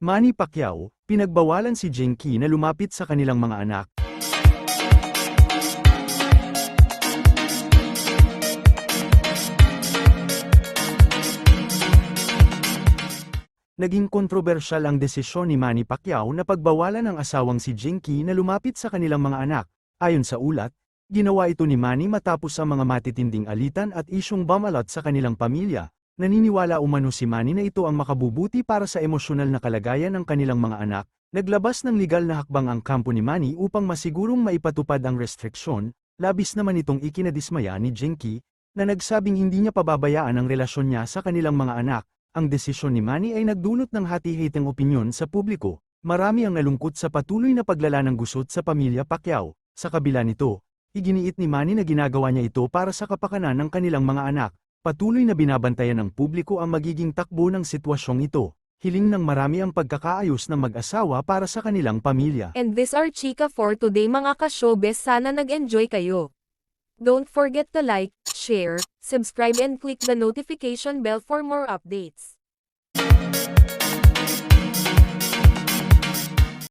Manny Pacquiao, pinagbawalan si Jinky na lumapit sa kanilang mga anak. Naging kontrobersyal ang desisyon ni Manny Pacquiao na pagbawalan ang asawang si Jinky na lumapit sa kanilang mga anak. Ayon sa ulat, ginawa ito ni Manny matapos ang mga matitinding alitan at isyong bamalot sa kanilang pamilya. Naniniwala umano si Manny na ito ang makabubuti para sa emosyonal na kalagayan ng kanilang mga anak. Naglabas ng legal na hakbang ang kampo ni Manny upang masigurong maipatupad ang restriksyon, labis naman itong ikinadismaya ni Jinky, na nagsabing hindi niya pababayaan ang relasyon niya sa kanilang mga anak. Ang desisyon ni Manny ay nagdulot ng hati-hitang opinyon sa publiko. Marami ang nalungkot sa patuloy na paglala ng gusot sa pamilya Pacquiao. Sa kabila nito, iginiit ni Manny na ginagawa niya ito para sa kapakanan ng kanilang mga anak. Patuloy na binabantayan ng publiko ang magiging takbo ng sitwasyong ito. Hiling ng marami ang pagkakaayos ng mag-asawa para sa kanilang pamilya. And this are Chika for today mga ka-showbiz sana nag-enjoy kayo. Don't forget to like, share, subscribe and click the notification bell for more updates.